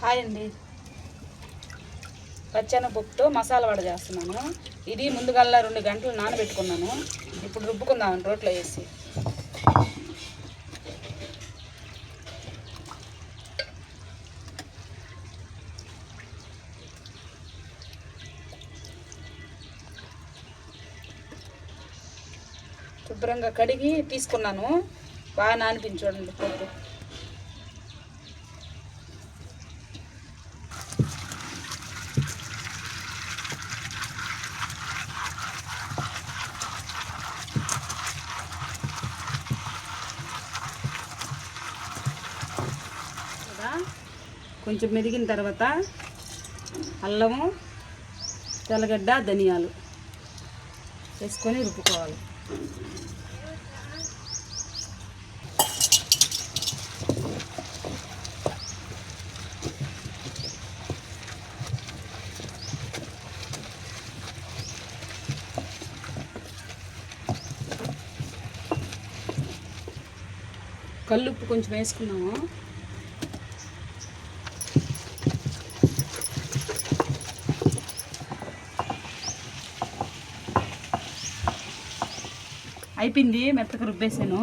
Hi అండి. పచ్చెనపప్పుతో మసాలా వడ చేస్తున్నాను. ఇది ముందుగల్లా రెండు గంటలు నానబెట్టుకున్నాను. ఇప్పుడు రుబ్బుకుందాం రోట్లో వేసి. శుభ్రంగా కడిగి తీసుకున్నాను. బాగా నానిపించండి పప్పు కదా కొంచెం మెదిగిన తర్వాత అల్లము తెల్లగడ్డ ధనియాలు వేసుకొని రుబ్బుకోవాలి. కల్లుప్పు కొంచెం వేసుకున్నాము. అయిపోయింది మెత్తగా రుబ్బేసాను.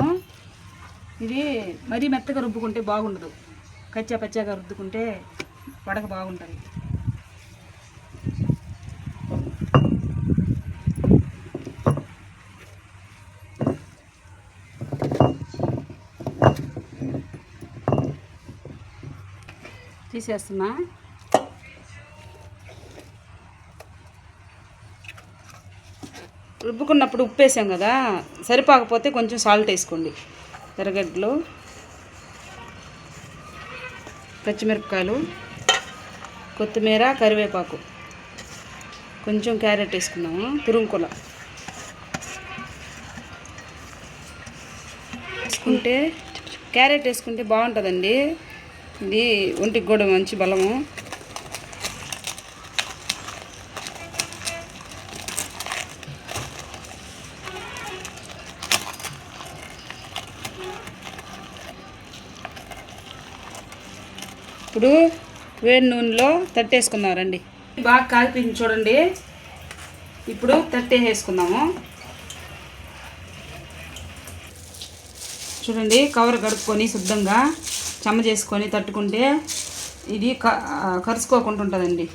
ఇది మరీ మెత్తగా రుబ్బుకుంటే బాగుండదు. కచ్చా పచ్చాగా రుద్దుకుంటే వడక బాగుంటుంది. తీసేస్తున్నా. రుబ్బుకున్నప్పుడు ఉప్పు వేసాం కదా సరిపోకపోతే కొంచెం సాల్ట్ వేసుకోండి. ఎర్రగడ్డలు పచ్చిమిరపకాయలు కొత్తిమీర కరివేపాకు. కొంచెం క్యారెట్ వేసుకున్నాము తురుముకొల. వేసుకుంటే క్యారెట్ వేసుకుంటే బాగుంటుందండి. ఇది ఒంటికి కూడా మంచి బలము. ఇప్పుడు వేడి నూనెలో తట్టేసుకున్నారండి బాగా కాలిపింది చూడండి. ఇప్పుడు తట్టేసేసుకుందాము చూడండి కవర్ కడుక్కొని శుద్ధంగా చెమ్మ చేసుకొని తట్టుకుంటే ఇది క కరుసుకోకుండా ఉంటుందండి.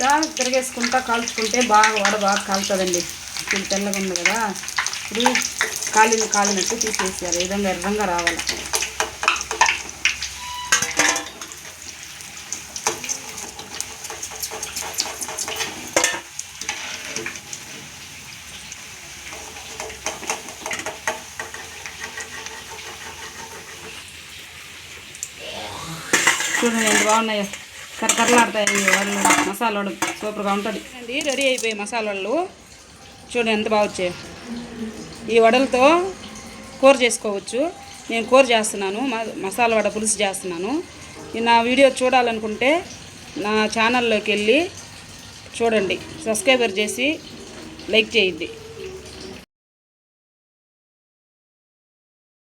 చాలా తిరిగేసుకుంటా కాల్చుకుంటే బాగా వడ బాగా కాలుతుందండి. ఇది తెల్లగా ఉంది కదా. ఇది కాలిన కాలినట్టు తీసేసేయాలి ఈ విధంగా ఎర్రంగా రావాలి. చూడండి ఎంత బాగున్నాయో. కరకరలాడతాయి వాళ్ళు మసాలా వడ సూపర్గా ఉంటుంది. అండి రెడీ అయిపోయి మసాలా వడలు చూడండి ఎంత బాగా వచ్చాయి. ఈ వడలతో కూర చేసుకోవచ్చు. నేను కూర చేస్తున్నాను మ- మసాలా వడ పులుసు చేస్తున్నాను. నా వీడియో చూడాలనుకుంటే నా ఛానల్లోకి వెళ్ళి చూడండి. సబ్స్క్రైబర్ చేసి లైక్ చేయండి